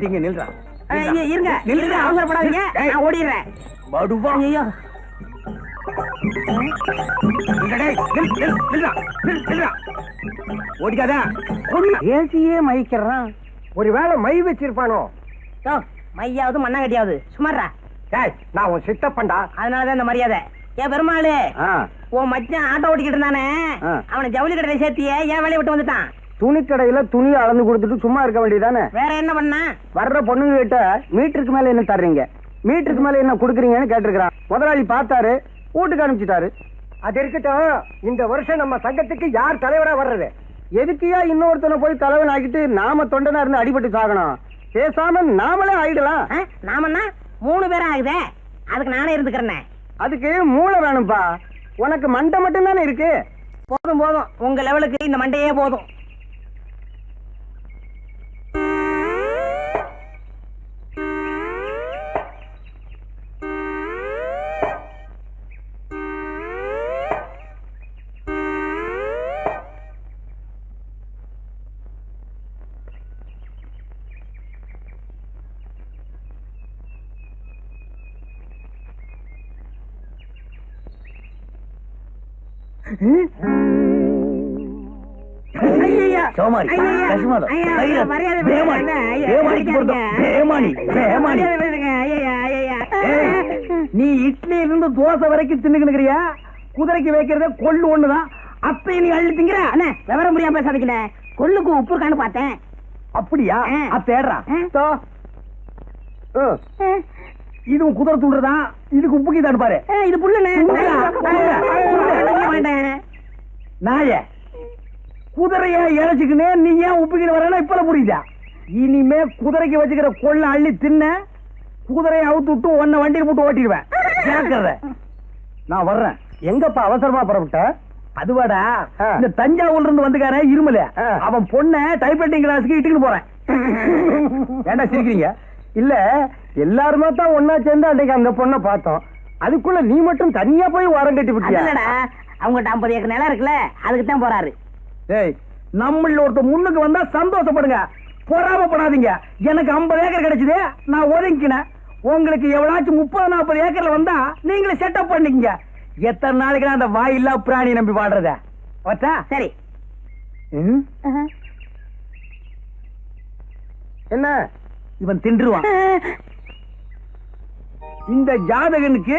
நீங்க நில்றா இருங்க. அவசரப்படாதீங்க. நான் ஓடிடுறேன். படுவா ஐயோ. ஏசியே மயக்கிறான் ஒருவேளை மை வச்சிருப்பானோ? மையாவது மண்ணாங்கட்டியாவது. சுமாரா டேய் நான் உன் சித்தப்பண்டா அதனாலதான் இந்த மரியாதை. ஏன் பெருமாளு. ஆ, உன் மச்சான் ஆட்டோ ஓட்டிக்கிட்டு இருந்தானே. அவனை ஜவுளி கடையில சேர்த்தியே ஏன் வேலையை விட்டு வந்துட்டான்? துணி அளந்து கொடுத்துட்டு சும்மா இருக்க வேண்டியதானே வேற என்ன பண்ணா? வர்ற பொண்ணுங்க கிட்ட மீட்டருக்கு மேல என்ன தர்றீங்க? மீட்டருக்கு மேல என்ன குடுக்குறீங்கன்னு கேட்டிருக்கிறான். முதலாளி பார்த்தாரு வீட்டுக்கு அனுப்பிச்சிட்டாரு. அது இருக்கட்டும் இந்த வருஷம் நம்ம சங்கத்துக்கு யார் தலைவரா வர்றது? எதுக்குயா இன்னொருத்தனை போய் தலைவன் ஆக்கிட்டு நாம தொண்டனா இருந்து அடிபட்டு சாகணும்? பேசாம நாமளே ஆயிடலாம். நாமன்னா மூணு பேரும் ஆகுதே? அதுக்கு நானே இருந்துக்கிறேனே. அதுக்கு மூளை வேணும்பா. உனக்கு மண்டை மட்டும் தானே இருக்கு? போதும் போதும். உங்க லெவலுக்கு இந்த மண்டையே போதும். சோமாரி, பேமானி, பேமானிக்கு பொருத்தம், பேமானி, பேமானி. நீ இட்லி இருந்து தோசை வரைக்கும் தின்னுக்கிறியா குதிரைக்கு வைக்கிறத கொள்ளு ஒண்ணுதான் அத்தை நீ அள்ளி திங்கிற அண்ணே விவரம் புரியாம பேசாதீங்கண்ணே கொள்ளுக்கு உப்பு இருக்கான்னு பார்த்தேன் அப்படியா ஆ. அத்தேடுறா ஆ. தோ. ம். இதுவும் குதிரை துண்டுதான் இதுக்கு உப்புக்கு தான் பாரு இது புல்லுண்ணே நாய குதிரைய இழைச்சுக்கினே நீ ஏன் உப்புக்கிட்டு வரனா இப்பல புரியுதா? இனிமே குதிரைக்கு வச்சுக்கிற கொள்ள அள்ளி தின்ன குதிரையை அவுத்து விட்டு உன்னை வண்டியில் போட்டு ஓட்டிடுவேன். ஜாக்கிரத நான் வர்றேன். எங்கப்பா அவசரமா புறப்பட்ட? அதுவாடா. இந்த தஞ்சாவூர்ல இருந்து வந்துக்கார இருமல. அவன் பொண்ண டைப்ரைட்டிங் கிளாஸ்க்கு இட்டுக்கிட்டு போறேன். ஏன்டா சிரிக்கிறீங்க? இல்ல எல்லாருமே தான் ஒன்னா சேர்ந்து அன்னைக்கு அந்த பொண்ணை பார்த்தோம். அதுக்குள்ள நீ மட்டும் தனியா போய் வாரம் கட்டி விட்டியா? அவங்ககிட்ட ஐம்பது ஏக்கர் நிலம் இருக்குல்ல அதுக்கு தான் போறாரு. ஏய் நம்மள ஒருத்தர் முன்னுக்கு வந்தா சந்தோஷப்படுங்க. பொறாமப்படாதீங்க. எனக்கு 50 ஏக்கர் கிடைச்சது நான் ஒதுங்கினேன் உங்களுக்கு எவ்வளாச்சும் முப்பது நாற்பது ஏக்கர்ல வந்தா நீங்களே செட்டப் பண்ணிக்கங்க. எத்தனை நாளைக்கு நான் அந்த வாயில்லா பிராணி நம்பி பாடுறத வச்சா சரி. என்ன? இவன் தின்றுவான். இந்த ஜாதகனுக்கு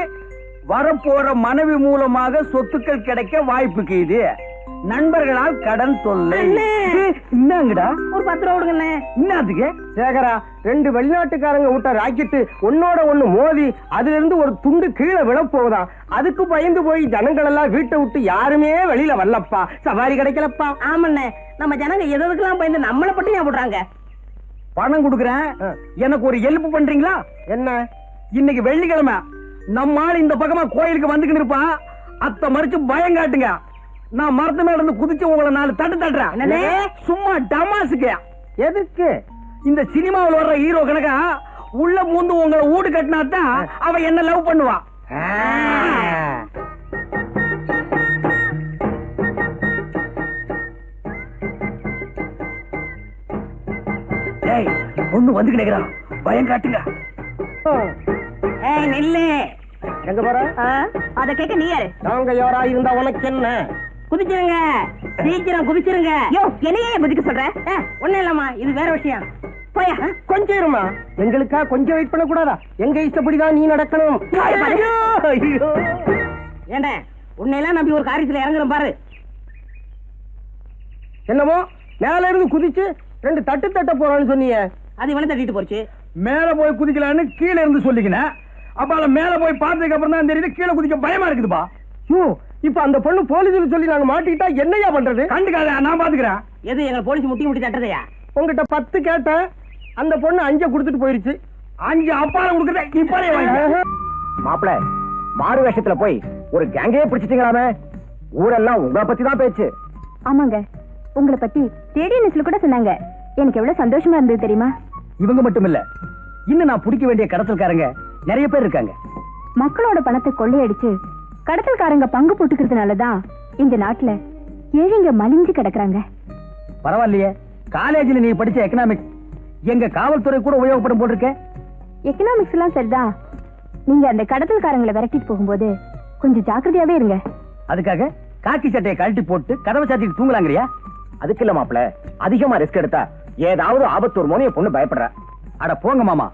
வரப்போற மனைவி மூலமாக சொத்துக்கள் கிடைக்க வாய்ப்புக்கு இது நண்பர்களால் கடன் தொல்லை. என்னங்கடா ஒரு பத்து ரூபா கொடுங்கண்ணே. என்னத்துக்கு சேகரா ரெண்டு வெளிநாட்டுக்காரங்க விட்ட ராக்கெட்டு ஒன்னோட ஒண்ணு மோதி அதுல இருந்து ஒரு துண்டு கீழே விழப்போகுதாம் அதுக்கு பயந்து போய் ஜனங்கள் எல்லாம் வீட்டை விட்டு யாருமே வெளியில வரலப்பா. சவாரி கிடைக்கலப்பா. ஆமாண்ணே. நம்ம ஜனங்க எது எதுக்கெல்லாம் பயந்து நம்மளை பட்டு ஞாபகம் விடுறாங்க? பணம் கொடுக்கறேன். எனக்கு ஒரு ஹெல்ப் பண்றீங்களா? என்ன? இன்னைக்கு வெள்ளிக்கிழமை. நம்ம ஆள் இந்த பக்கமா கோயிலுக்கு வந்துக்கிட்டு இருப்பான். அத்தை மறிச்சு பயம் காட்டுங்க. நான் மரத்து மேல இருந்து குதிச்சு உங்களை நாலு தட்டு தட்டுறேன்? சும்மா டமாசுக்கு. எதுக்கு? இந்த சினிமாவில் வர்ற ஹீரோ கணக்கா உள்ள பூந்து உங்களை வீடு கட்டினா தான் அவ என்ன லவ் பண்ணுவா. பொண்ணு வந்து கிடக்குறான் பயம் காட்டுங்க. ஏய் நில்லு. எங்க போற? அத கேட்க நீ யாரு? நாங்க யாரா இருந்தா உனக்கு என்ன? குதிச்சிருங்க. சீக்கிரம் குதிச்சிருங்க. யோ என்னையே குதிக்க சொல்ற? ஒண்ணு இல்லம்மா இது வேற விஷயம். போயா. கொஞ்சம் இருமா. எங்களுக்கா கொஞ்சம் வெயிட் பண்ண கூடாதா எங்க இஷ்டப்படிதான் நீ நடக்கணும். ஏண்ட உன்னையெல்லாம் நம்பி ஒரு காரியத்துல இறங்குறேன் பாரு. என்னமோ மேல இருந்து குதிச்சு ரெண்டு தட்டு தட்ட போறான்னு சொன்னீங்க அது இவனை தட்டிட்டு போச்சு. மேல போய் குதிக்கலான்னு கீழே இருந்து சொல்லிக்கினேன். அப்ப அதுல மேல போய் பார்த்ததுக்கு அப்புறம் தான் தெரியுது கீழே குதிக்க பயமா இருக்குதுப்பா. யோ இப்ப அந்த பொண்ணு போலீஸ்ல சொல்லி நாங்க மாட்டிக்கிட்டா என்னையா பண்றது? கண்டுக்காத நான் பாத்துக்கிறேன். எது எங்க போலீஸ் முட்டி முட்டி தட்டுறதையா? உங்ககிட்ட பத்து கேட்டேன். அந்த பொண்ணு அஞ்ச கொடுத்துட்டு போயிருச்சு. அஞ்சு அப்பால கொடுக்குறத இப்பாலே வாங்க மாப்பிள மாறு வேஷத்துல போய் ஒரு கேங்கையே பிடிச்சிட்டீங்களாமே? ஊரெல்லாம் உங்களை பத்தி தான் பேச்சு. ஆமாங்க. உங்களை பத்தி ரேடியோ நியூஸ்ல கூட சொன்னாங்க. எனக்கு எவ்வளவு சந்தோஷமா இருந்தது தெரியுமா? இவங்க மட்டும் இல்ல இன்னும் நான் பிடிக்க வேண்டிய கடத்தல்காரங்க நிறைய பேர் இருக்காங்க. மக்களோட பணத்தை கொள்ளையடிச்சு கடத்தல்காரங்க பங்கு போட்டுக்கிறதுனாலதான் இந்த நாட்டுல ஏழைங்க மலிஞ்சு கிடக்குறாங்க. பரவாயில்லையே. காலேஜில் நீ படிச்ச எக்கனாமிக்ஸ் எங்க காவல்துறை கூட உபயோகப்படும் போட்டிருக்க எக்கனாமிக்ஸ் எல்லாம் சரிதான் நீங்க அந்த கடத்தல்காரங்களை விரட்டிட்டு போகும்போது கொஞ்சம் ஜாக்கிரதையாவே இருங்க. அதுக்காக காக்கி சட்டையை கழட்டி போட்டு கதவை சாத்திட்டு தூங்கலாங்கறியா? அதுக்கு இல்ல மாப்பிள அதிகமா ரிஸ்க் எடுத்தா ஏதாவது ஆபத்து வருமோன்னு என் பொண்ணு பயப்படுற. அட போங்க மாமா.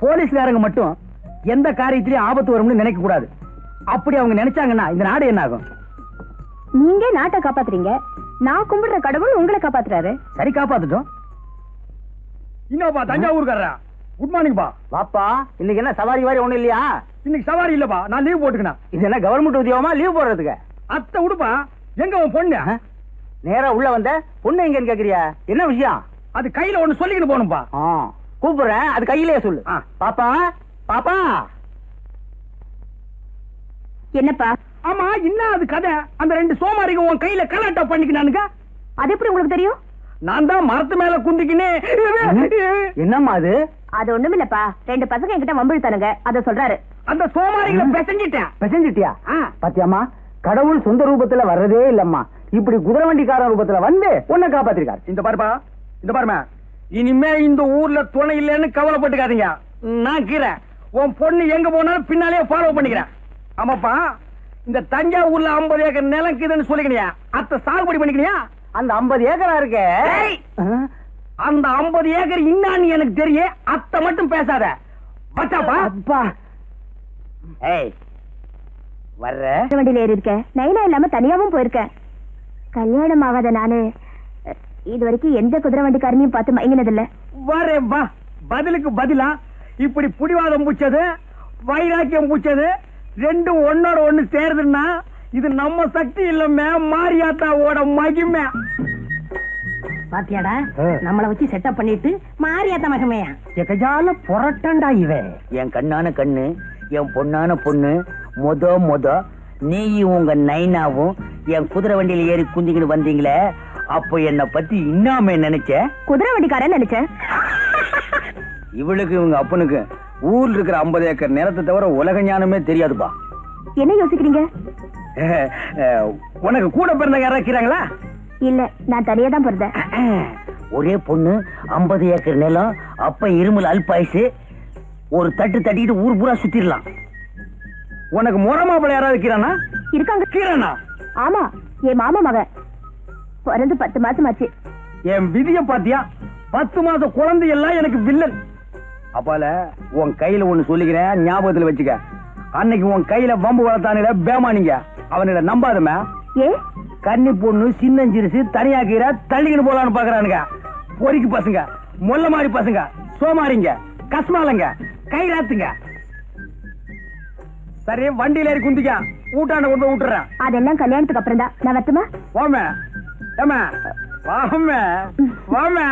போலீஸ்காரங்க மட்டும் எந்த காரியத்திலயும் ஆபத்து வரும்னு நினைக்க கூடாது. அப்படி அவங்க நினைச்சாங்கன்னா இந்த நாடு என்ன ஆகும் நீங்க நாட்டை காப்பாத்துறீங்க. நான் கும்பிடுற கடவுள் உங்களை காப்பாத்துறாரு. சரி காப்பாத்துட்டோம். இன்னோப்பா தஞ்சாவூர்காரரா? குட் மார்னிங் பா. வாப்பா இன்னைக்கு என்ன சவாரி வாரி ஒண்ணும் இல்லையா? இன்னைக்கு சவாரி இல்லப்பா. நான் லீவ் போட்டுக்கினேன் இது என்ன கவர்மெண்ட் உத்தியோகமா லீவ் போடுறதுக்கு? அத்தை உடுப்பா. எங்க உன் பொண்ணு? நேரா உள்ள வந்த பொண்ணு எங்கன்னு கேக்குறியா? என்ன விஷயம்? அது கையில ஒண்ணு சொல்லிக்கிட்டு போகணும்பா. ஆ, கூப்பிடுறேன் அது கையிலேயே சொல்லு. பாப்பா பாப்பா. என்னப்பா? ஆமா என்ன அது கதை? அந்த ரெண்டு சோமாரிங்க உன் கையில கலாட்டா பண்ணிக்கினானுங்க? அது எப்படி உங்களுக்கு தெரியும்? நான் தான் மரத்து மேல குந்திக்கினே. என்னம்மா அது? அது ஒண்ணுமில்லப்பா ரெண்டு பசங்க என்கிட்ட வம்பிழுத்தானுங்க. அத சொல்றாரு. அந்த சோமாரிகளை பெசஞ்சிட்டேன். பெசஞ்சிட்டியா. பாத்தியாமா கடவுள் சொந்த ரூபத்துல வர்றதே இல்லம்மா. இப்படி குதிரை வண்டிக்காரன் ரூபத்துல வந்து உன்னை காப்பாத்திருக்காரு. இந்த பாருப்பா இந்த பாருமா இனிமே இந்த ஊர்ல துணை இல்லைன்னு கவலைப்பட்டுக்காதீங்க. நான் கீரை உன் பொண்ணு எங்க போனாலும் பின்னாலே ஃபாலோ பண்ணிக்கிறேன். ஆமாப்பா இந்த தஞ்சாவூர்ல 50 ஏக்கர் நிலம் இருக்குதுன்னு சொல்லிக்கினியா? அத்தை சாகுபடி பண்ணிக்கினியா? அந்த 50 ஏக்கரா இருக்கே? அந்த 50 ஏக்கர் இன்னான்னு எனக்கு தெரியும் அத்தை மட்டும் பேசாத. பச்சாப்பா அப்பா. ஏய் வர்ற? வண்டியில ஏறி இருக்கேன் நைனா இல்லாம தனியாவும் போயிருக்கேன். கல்யாணம் ஆகாத நானு இது வரைக்கும் எந்த குதிரை வண்டிக்காரனையும் பார்த்து மயங்கினதில்ல. வரே வா. பதிலுக்கு பதிலா இப்படி புடிவாதம் பூச்சது வைராக்கியம் பூச்சது ரெண்டும் ஒன்னோட ஒண்ணு சேருதுன்னா இது நம்ம சக்தி இல்லமே மாரியாத்தாவோட மகிமை. பாத்தியாடா. நம்மள வச்சு செட்டப் பண்ணிட்டு மாரியாத்த மகமையா? எகஜால புரட்டண்டா இவன் என் கண்ணான கண்ணு என் பொண்ணான பொண்ணு மொத மொத நீயும் உங்க நைனாவும் என் குதிரை வண்டியில ஏறி குந்திக்கிட்டு வந்தீங்களே அப்போ என்னை பத்தி இன்னாம நினைச்ச? குதிரை வண்டிக்காரன் நினைச்சேன். இவளுக்கு இவங்க அப்பனுக்கு ஊர்ல இருக்கிற 50 ஏக்கர் நிலத்தை தவிர உலக ஞானமே தெரியாதுப்பா. என்ன யோசிக்கிறீங்க? உனக்கு கூட பிறந்த யாரா இருக்கிறாங்களா? இல்ல நான் தனியா தான் பிறந்தேன். ஒரே பொண்ணு 50 ஏக்கர் நிலம் அப்ப இருமல் அல்பாயுசு. ஒரு தட்டு தட்டிட்டு ஊர் பூரா சுத்திடலாம் உனக்கு முறை மாப்பிள்ளை யாராவது இருக்கிறானா? இருக்காங்க. கீரனா ஆமா என் மாமா மகன். பிறந்து பத்து மாசம் ஆச்சு என் விதிய பாத்தியா? பத்து மாச குழந்தை எல்லாம் எனக்கு வில்லன். அப்பால உன் கையில ஒண்ணு சொல்லிக்கிறேன் ஞாபகத்துல வச்சுக்க. அன்னைக்கு உன் கையில வம்பு வளர்த்தானுல பேமானிங்க. அவனிட நம்பாதமே கன்னி பொண்ணு சின்னஞ்சிரிசு தனியா கீரை தள்ளிக்கிட்டு போலான்னு பாக்குறானுங்க. பொறிக்கு பசங்க மொல்ல மாதிரி பசங்க சோமாரிங்க கஸ்மாலங்க கைராத்துங்க சரி வண்டியில ஏறி குந்திக்க. ஊட்டாண்ட கொண்டு விட்டுறேன் அதெல்லாம் கல்யாணத்துக்கு அப்புறம் தான் நான் வரட்டுமா? வாமே ஏமா வாமே வாமே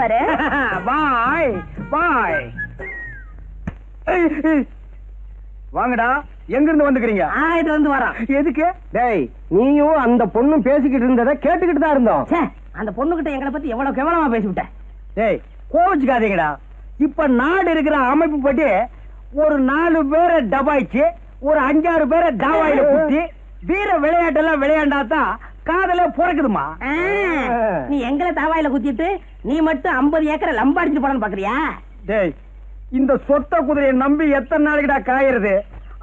வரேன். பாய் பாய். வாங்கடா எங்க இருந்து வந்துக்கிறீங்க ஆயிட்டு வந்து வரான். எதுக்கு? டேய் நீயும் அந்த பொண்ணும் பேசிக்கிட்டு இருந்ததை கேட்டுக்கிட்டு தான் இருந்தோம். அந்த பொண்ணுகிட்ட எங்களை பத்தி எவ்வளவு கேவலமா பேசிவிட்டேன் டேய் கோவிச்சுக்காதீங்கடா. இப்ப நாடு இருக்கிற அமைப்பு படி ஒரு நாலு பேரை டபாய்ச்சு ஒரு அஞ்சாறு பேரை டாவாயில குத்தி வீர விளையாட்டெல்லாம் விளையாண்டாதான் காதலே பிறக்குதுமா நீ எங்களை தாவாயில குத்திட்டு நீ மட்டும் 50 ஏக்கரை லம்பாடிச்சுட்டு போலான்னு பாக்குறியா? டேய் இந்த சொத்த குதிரையை நம்பி எத்தனை நாளைக்குடா காயறது?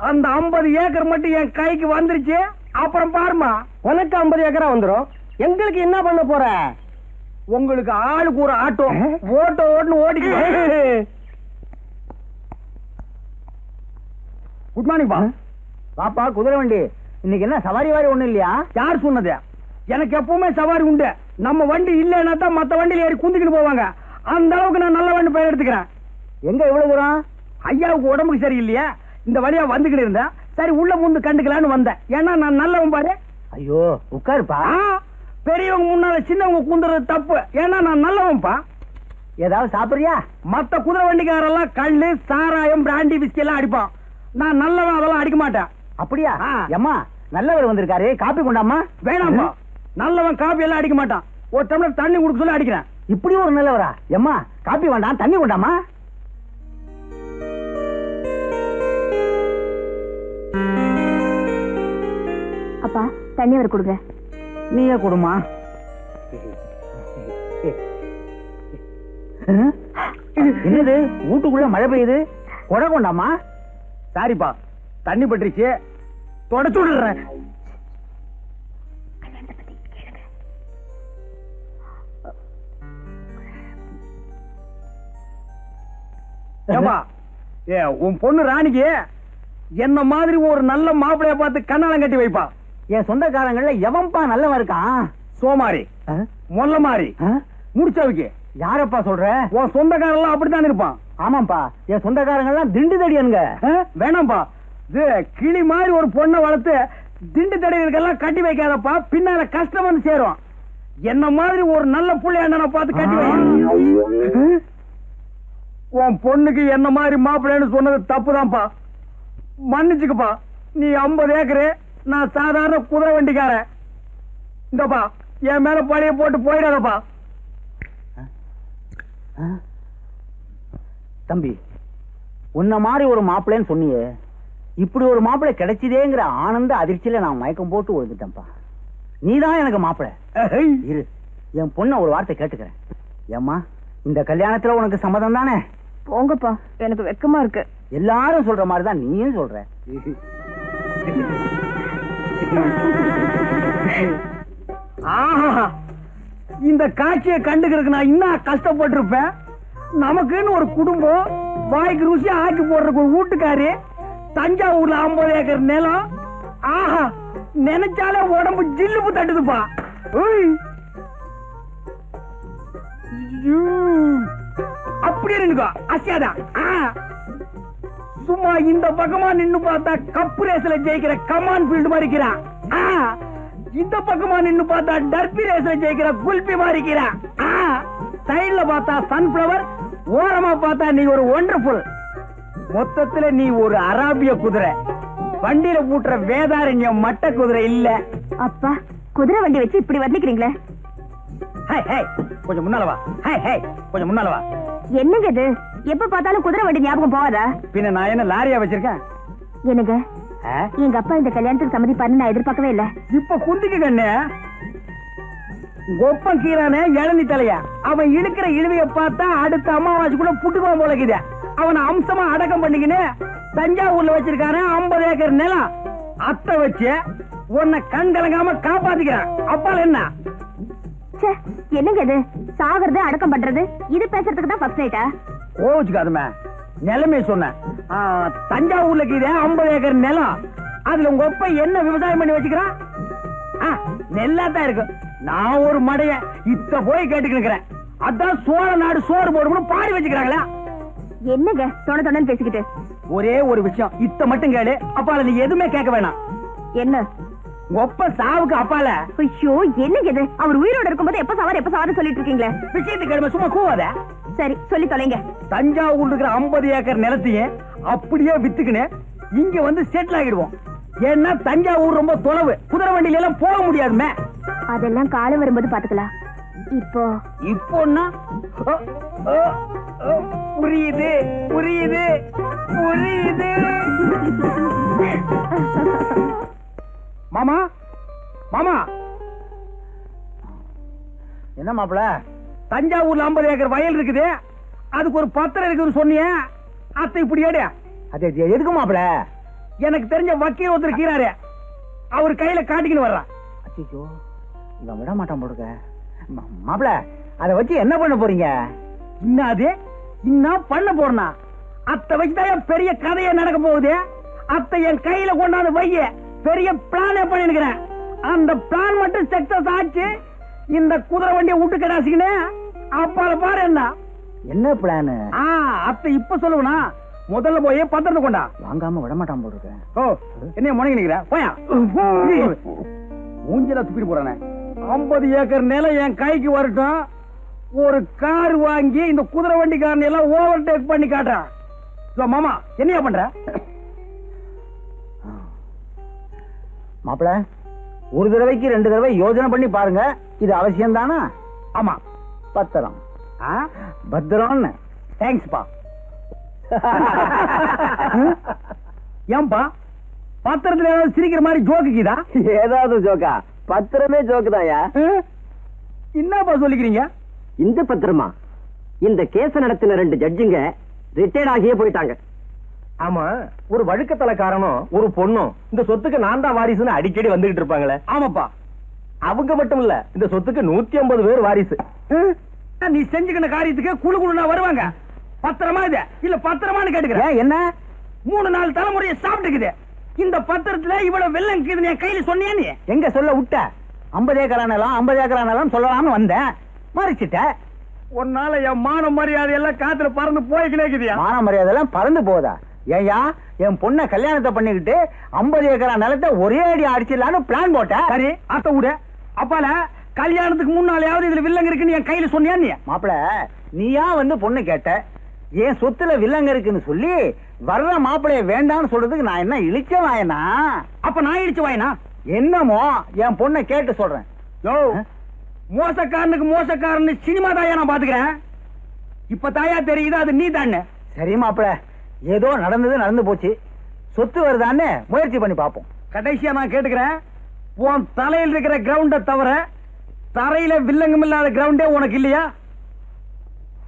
அந்த 50 ஏக்கர் மட்டும் என் கைக்கு வந்துருச்சு அப்புறம் பாருமா உனக்கு 50 ஏக்கரா வந்துரும். எங்களுக்கு என்ன பண்ண போற? உங்களுக்கு ஆளுக்கு ஒரு ஆட்டோ ஓட்ட ஓட்டுன்னு ஓடிக்கு குட் மார்னிங் பா. பாப்பா குதிரை வண்டி. இன்னைக்கு என்ன சவாரி வாரி ஒண்ணும் இல்லையா? யார் சொன்னது? எனக்கு எப்பவுமே சவாரி உண்டு. நம்ம வண்டி இல்லைன்னா தான் மத்த வண்டியில ஏறி குந்திக்கிட்டு போவாங்க. அந்த அளவுக்கு நான் நல்ல வண்டி பெயர் எடுத்துக்கிறேன் எங்க இவ்வளவு தூரம்? ஐயாவுக்கு உடம்புக்கு சரியில்லையா? இந்த வழியா வந்துகிட்டு இருந்தேன். சரி உள்ள முந்து கண்டுக்கலான்னு வந்தேன். ஏன்னா நான் நல்லவன் பாரு. ஐயோ உட்காருப்பா. பெரியவங்க முன்னால சின்னவங்க குந்துறது தப்பு. ஏன்னா நான் நல்லவன்பா. ஏதாவது சாப்பிடுறியா? மத்த குதிரை வண்டிக்காரெல்லாம் கல்லு சாராயம் பிராண்டி விஸ்கி எல்லாம் அடிப்பான். நான் நல்லவன் அதெல்லாம் அடிக்க மாட்டேன். அப்படியா. அம்மா நல்லவர் வந்திருக்காரு. காப்பி கொண்டாமா? வேணாம்பா நல்லவன் காபி எல்லாம் அடிக்க மாட்டான். ஒரு டம்ளர் தண்ணி குடுக்க சொல்லி அடிக்கிறேன். இப்படி ஒரு நல்லவரா? எம்மா காப்பி வேண்டாம் தண்ணி கொண்டாமா அப்பா தண்ணி அவர் கொடுங்க நீயே கொடுமா. என்னது வீட்டுக்குள்ள மழை பெய்யுது? கொடை கொண்டாமா? சாரிப்பா தண்ணி பட்டுருச்சு. தொடச்சு விடுறேன் ஏப்பா, ஏ உன் பொண்ணு ராணிக்கு என்ன மாதிரி ஒரு நல்ல மாப்பிளைய பார்த்து கண்ணாலம் கட்டி வைப்பா? என் சொந்தக்காரங்கள்ல எவன்பா நல்லவன் இருக்கான்? சோமாரி. மொல்ல மாதிரி முடிச்சவுக்கு. யாரப்பா சொல்ற? உன் சொந்தக்காரன் அப்படித்தான் இருப்பான். ஆமாப்பா என் சொந்தக்காரங்க எல்லாம் திண்டு தடியனுங்க வேணாம்ப்பா. இது கிளி மாதிரி ஒரு பொண்ணை வளர்த்து திண்டு தடிகளுக்கெல்லாம் கட்டி வைக்காதப்பா. பின்னால கஷ்டம் வந்து சேரும். என்ன மாதிரி ஒரு நல்ல புள்ளை அண்ணனை பார்த்து கட்டி வை. உன் பொண்ணுக்கு என்ன மாதிரி மாப்பிள்ளைன்னு சொன்னது தப்புதான்ப்பா. மன்னிச்சுக்கப்பா. நீ 50 ஏக்கரு நான் சாதாரண குதிரை வண்டிக்காரன். இந்தப்பா என் மேல பழைய போட்டு போயிடாதப்பா. தம்பி உன்ன மாதிரி ஒரு மாப்பிள்ளைன்னு சொன்னியே இப்படி ஒரு மாப்பிள்ளை கிடைச்சதேங்கிற ஆனந்த அதிர்ச்சியில நான் மயக்கம் போட்டு விழுந்துட்டேன்ப்பா நீதான் எனக்கு மாப்பிள்ளை இரு என் பொண்ண ஒரு வார்த்தை கேட்டுக்கிறேன். ஏம்மா இந்த கல்யாணத்துல உனக்கு சம்மதம் தானே? போங்கப்பா. எனக்கு வெக்கமா இருக்கு. எல்லாரும் சொல்ற மாதிரி தான் நீயும் சொல்ற. ஆஹா. இந்த காட்சியை கண்டுக்கிறதுக்கு நான் இன்னும் கஷ்டப்பட்டிருப்பேன். நமக்குன்னு ஒரு குடும்பம் வாய்க்கு ருசியா ஆக்கி போடுறதுக்கு ஒரு வீட்டுக்காரி தஞ்சாவூர்ல 50 ஏக்கர் நிலம். ஆஹா நினைச்சாலே உடம்பு ஜில்லுப்பு தட்டுதுப்பா. ஐயோ. அப்படியே நின்னுக்கோ அசியாதா? ஆ. சும்மா இந்த பக்கமா நின்னு பார்த்தா கப்பு ரேஸ்ல ஜெயிக்கிற கமான் ஃபீல்டு மாதிரி இருக்கிறா. ஆ. இந்த பக்கமா நின்னு பார்த்தா டர்பி ரேஸ்ல ஜெயிக்கிற குல்பி மாதிரி இருக்கிறா. ஆ. சைடுல பார்த்தா சன்ஃபிளவர் ஓரமா பார்த்தா நீ ஒரு ஒண்டர்ஃபுல் மொத்தத்துல நீ ஒரு அராபிய குதிரை. வண்டியில பூட்டுற வேதாரண்யம் மட்ட குதிரை இல்ல. அப்பா குதிரை வண்டி வச்சு இப்படி வர்ணிக்கிறீங்களே? High high. கொஞ்சம் முன்னால வா. ஹை ஹை கொஞ்சம் முன்னால வா. என்னங்க இது? எப்ப பார்த்தாலும் குதிரை வண்டி ஞாபகம் போகாதா? பின்ன நான் என்ன லாரியா வச்சிருக்கேன்? என்னங்க? ஆ? எங்க அப்பா இந்த கல்யாணத்துக்கு சம்மதிப்பாருன்னு நான் எதிர்பார்க்கவே இல்ல. இப்ப குந்திக்கு கண்ணு கொப்பம் கீரானே இளநி தலைய? அவன் இழுக்கிற இழுவைய பார்த்தா அடுத்த அமாவாசைக்குள்ள புட்டுக்குவான் போல இருக்குது அவனை அம்சமா அடக்கம் பண்ணிக்கின்னு தஞ்சாவூர்ல வச்சிருக்கானே 50 ஏக்கர் நிலம். அத்தை வச்சு உன்னை கண் கலங்காம காப்பாத்திக்கிறான். அப்பால என்ன? ச்சே என்னங்க இது? சாகுறது அடக்கம் பண்றது? இது பேசுறதுக்கு தான் ஃபர்ஸ்ட் நைட்டா கோவிச்சுக்காதுமே நிலைமை சொன்னேன். தஞ்சாவூர்ல இருக்குது 50 ஏக்கர் நிலம். அதுல உங்க ஒப்ப என்ன விவசாயம் பண்ணி வச்சுக்கிறான்? நெல்லா தான் இருக்கு. நான் ஒரு மடைய. இத்த போய் கேட்டுக்கிறேன் அதான் சோழ நாடு சோறு போடும்னு பாடி வச்சுக்கிறாங்களா. என்னங்க? தொண தொணன்னு பேசிக்கிட்டு. ஒரே ஒரு விஷயம். இத்த மட்டும் கேளு. அப்பால நீ எதுவுமே கேட்க வேணாம். என்ன? ஒப்ப சாவுக்கு அப்பால. ஐயோ என்னங்க இது? அவர் உயிரோட இருக்கும்போது எப்ப சவார் எப்ப சவார் சொல்லிட்டு இருக்கீங்களே? விஷயத்துக்கு கிழமை சும்மா கூவாத? சரி சொல்லி தொலைங்க. தஞ்சாவூர் இருக்கிற 50 ஏக்கர் நிலத்தையே அப்படியே வித்துக்கின்னு இங்க வந்து செட்டில் ஆகிடுவோம். ஏன்னா தஞ்சாவூர் ரொம்ப தொலைவு. குதிரை வண்டியில எல்லாம் போக முடியாதுமே. அதெல்லாம் காலம் வரும்போது பாத்துக்கலாம். இப்போ. இப்போன்னா புரியுது புரியுது புரியுது. மாமா? மாமா? என்ன மாப்பிள? தஞ்சாவூர்ல 50 ஏக்கர் வயல் இருக்குது. அதுக்கு ஒரு பத்திரம் இருக்குதுன்னு சொன்னியே. அத்தை இப்படி ஏடு அது எதுக்கு மாப்பிள? எனக்கு தெரிஞ்ச வக்கீல் ஒருத்தர் கீராரு அவர் கையில காட்டிக்கின்னு வர்றான். அச்சிக்கோ இவன் விட மாட்டான் போடுங்க மாப்பிள அதை வச்சு என்ன பண்ண போறீங்க? இன்னாது இன்னும் பண்ண போறனா? அத்தை வச்சுதான் என் பெரிய கதையே நடக்க போகுது. அத்தை என் கையில கொண்டாந்து வைய. பெரிய பிளானே பண்ணிருக்கிறேன் அந்த பிளான் மட்டும் சக்சஸ் ஆச்சு. இந்த குதிரை வண்டியை விட்டு கடாசிக்கினே அப்பால பாரு என்ன. என்ன பிளானு ஆ அத்தை இப்ப சொல்லுவனா. முதல்ல போய் பத்திரத்தை கொண்டா. வாங்காம விட மாட்டான் போடுக்க ஓ என்ன முடங்கி நிக்கிற? போயா. மூஞ்சில துப்பிட்டு போறானே. 50 ஏக்கர் நிலம் என் கைக்கு வரட்டும். ஒரு கார் வாங்கி இந்த குதிரை வண்டிக்காரன் எல்லாம் ஓவர் டேக் பண்ணி காட்டுறான். மாமா என்னையா பண்ற? மாப்பிள்ள ஒரு தடவைக்கு ரெண்டு தடவை யோசனை பண்ணி பாருங்க. இது அவசியம் தானா ஆமா. பத்திரம். ஆ? பத்திரம்னு. தேங்க்ஸ்பா ஏன்பா? பத்திரத்துல ஏதாவது சிரிக்கிற மாதிரி ஜோக்குக்குதா ஏதாவது ஜோக்கா பத்திரமே ஜோக்கு தாயா? என்னப்பா சொல்லிக்கிறீங்க? இந்த பத்திரமா? இந்த கேஸ நடத்தின ரெண்டு ஜட்ஜுங்க ரிட்டையர்ட் ஆகியே போயிட்டாங்க. ஆமா ஒரு வழுக்கத்தலைக்காரனும் ஒரு பொண்ணும் இந்த சொத்துக்கு நான் தான் வாரிசுன்னு அடிக்கடி வந்துகிட்டு இருப்பாங்களே. ஆமாப்பா. அவங்க மட்டும் இல்ல இந்த சொத்துக்கு நூத்தி ஐம்பது பேர் வாரிசு. நீ செஞ்சுக்கின காரியத்துக்கு குழு குழுனா வருவாங்க. பத்திரமா இது? இல்ல பத்திரமான்னு கேட்டுக்கிறேன். என்ன? மூணு நாலு தலைமுறையை சாப்பிட்டுக்குது. இந்த பத்திரத்துல இவ்வளவு வெள்ளம் இருக்குதுன்னு என் கையில சொன்னியா நீ? எங்க சொல்ல விட்ட? ஐம்பது ஏக்கர் ஆனாலும் ஐம்பது ஏக்கர் ஆனாலும் சொல்லலாம்னு வந்தேன். மறைச்சிட்ட. உன்னால என் மான மரியாதை எல்லாம் காத்துல பறந்து இருக்குதியா? மான மரியாதை எல்லாம் பறந்து போதா ஏயா என் பொண்ணை கல்யாணத்தை பண்ணிக்கிட்டு ஐம்பது ஏக்கரா நிலத்தை ஒரே அடி அடிச்சிடலான்னு பிளான் போட்டேன். சரி அத்த விடு. அப்பால கல்யாணத்துக்கு முன்னாலேயாவது இதுல வில்லங்க இருக்குன்னு என் கையில சொன்னியா நீ? மாப்பிள நீயா வந்து பொண்ணு கேட்ட? என் சொத்துல வில்லங்க இருக்குன்னு சொல்லி வர்ற மாப்பிளைய வேண்டாம்னு சொல்றதுக்கு நான் என்ன இழிச்ச வாயனா அப்ப நான் இடிச்சு வாயினா? என்னமோ என் பொண்ணை கேட்டு சொல்றேன். யோ மோசக்காரனுக்கு மோசக்காரன்னு சினிமா தாயா நான் பாத்துக்கிறேன். இப்ப தாயா தெரியுது அது நீ தானே சரி மாப்பிள ஏதோ நடந்தது நடந்து போச்சு. சொத்து வருதான்னு முயற்சி பண்ணி பார்ப்போம். கடைசியா நான் கேட்டுக்கிறேன். உன் தலையில் இருக்கிற கிரவுண்ட தவிர தரையில வில்லங்கம் இல்லாத கிரவுண்டே உனக்கு இல்லையா?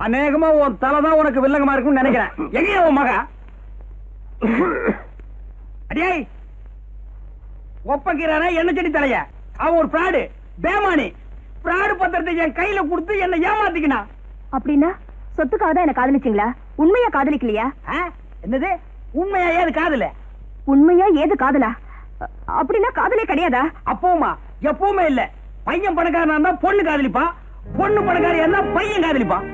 அநேகமா உன் தலை தான் உனக்கு வில்லங்கமா இருக்கும்னு நினைக்கிறேன். எங்கேயா உன் மக? அடியே ஒப்பக்கிறானா என்ன செடி தலைய? அவன் ஒரு பிராடு பேமானி. பிராடு பத்திரத்தை என் கையில கொடுத்து என்ன ஏமாத்திக்கினா அப்படின்னா சொத்துக்காக தான் என்ன காதலிச்சீங்களா? உண்மையா காதலிக்கலையா? ஆ? என்னது? உண்மையா ஏது காதல? உண்மையா ஏது காதலா? அப்படின்னா காதலே கிடையாதா? அப்பவுமா எப்பவுமே இல்ல. பையன் பணக்காரனா இருந்தா பொண்ணு காதலிப்பா. பொண்ணு பணக்காரியா இருந்தா பையன் காதலிப்பான்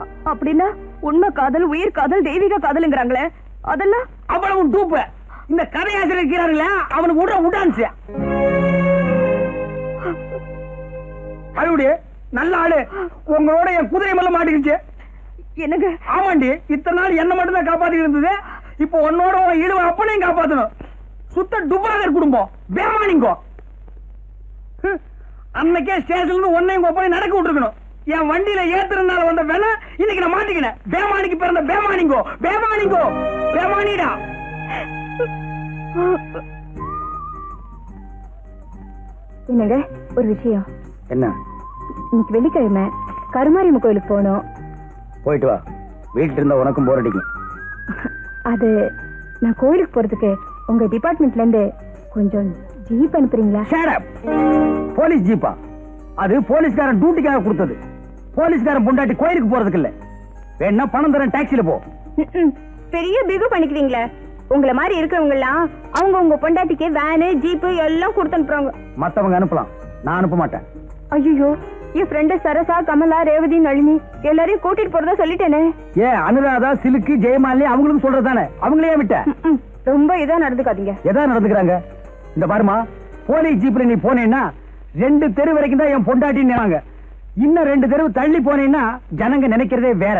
அ- அப்படின்னா உண்மை காதல் உயிர் காதல் தெய்வீக காதலுங்கிறாங்களே அதெல்லாம்? அவ்வளவு டூப்பு. இந்த கதையாசிரியர் இருக்கிறார்களே அவனுக்கு விடுற உடான்ஸ் அழுவுடி நல்ல ஆளு. உங்களோட என் குதிரை மேல மாட்டிக்கிச்சு. என்னங்க? ஆமாண்டி இத்தனை நாள் என்ன மட்டும் தான் காப்பாத்திட்டு இருந்தது. இப்போ உன்னோட உன் இழுவ அப்பனையும் காப்பாத்தணும். சுத்த டுபாகர் குடும்பம் பேமானிங்கோ ஹம். அன்னைக்கே ஸ்டேஷன்ல இருந்து ஒன்னையும் ஒப்பனை நடக்க விட்டுருக்கணும். என் வண்டியில ஏத்துறதுனால வந்த வேலை இன்னைக்கு நான் மாட்டிக்கினேன். பேமானிக்கு பிறந்த பேமானிங்கோ பேமானிங்கோ பேமானிடா என்னங்க ஒரு விஷயம். என்ன? இன்னைக்கு வெள்ளிக்கிழமை கருமாரியம்மன் கோயிலுக்கு போகணும். போயிட்டு வா. வீட்டுல இருந்தா உனக்கும் போர் அடிக்கும். அது நான் கோயிலுக்கு போறதுக்கு உங்க டிபார்ட்மெண்ட்ல இருந்து கொஞ்சம் ஜீப் அனுப்புறீங்களா. போலீஸ் ஜீப்பா அது போலீஸ்காரன் டியூட்டிக்காக கொடுத்தது. போலீஸ்காரன் பொண்டாட்டி கோயிலுக்கு போறதுக்கு இல்ல. வேணா பணம் தரேன் டாக்ஸில போ. பெரிய பிகு பண்ணிக்கிறீங்களே. உங்கள மாதிரி இருக்கவங்க எல்லாம் அவங்க உங்க பொண்டாட்டிக்கு வேனு ஜீப்பு எல்லாம் கொடுத்து அனுப்புறாங்க. மத்தவங்க அனுப்பலாம். நான் அனுப்ப மாட்டேன். ஐயோ என் ஃப்ரெண்டு சரசா கமலா ரேவதி நளினி எல்லாரையும் கூட்டிட்டு போறதா சொல்லிட்டேனே. ஏன் அனுராதா சிலுக்கு ஜெயமாலினி அவங்களும் சொல்றதானே அவங்களே விட்ட. ரொம்ப இதா நடந்துக்காதீங்க. எதா நடந்துக்கிறாங்க? இந்த பாருமா போலீஸ் ஜீப்ல நீ போனேன்னா ரெண்டு தெரு வரைக்கும் தான் என் பொண்டாட்டின்னு இன்னும் ரெண்டு தெரு தள்ளி போனேன்னா ஜனங்க நினைக்கிறதே வேற.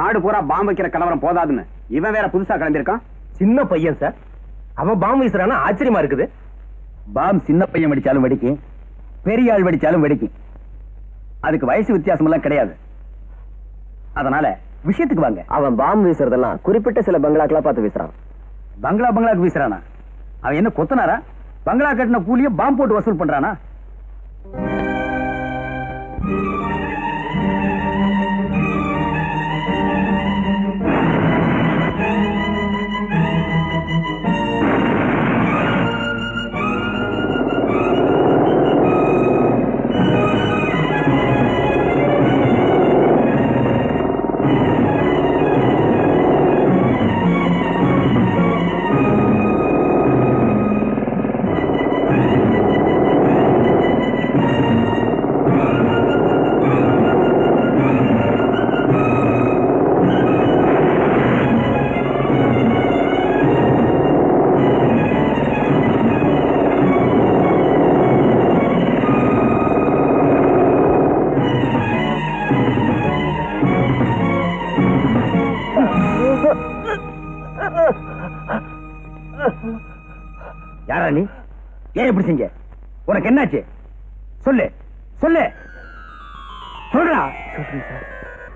நாடு பூரா பாம்பு வைக்கிற கலவரம் போதாதுன்னு இவன் வேற புதுசா கிளம்பியிருக்கான். சின்ன பையன் சார். அவன் பாம்பு வீசுறானா ஆச்சரியமா இருக்குது. பாம் சின்ன பையன் வெடிச்சாலும் வெடிக்கும் பெரிய ஆள் வெடிச்சாலும் வெடிக்கும் அதுக்கு வயசு வித்தியாசம் எல்லாம் கிடையாது. அதனால விஷயத்துக்கு வாங்க. அவன் பாம்பு வீசுறதெல்லாம் குறிப்பிட்ட சில பங்களாக்களா பார்த்து வீசுறான். பங்களா பங்களாக்கு வீசுறானா? அவன் என்ன கொத்தனாரா? பங்களா கட்டின கூலிய பாம்பு போட்டு வசூல் பண்றானா?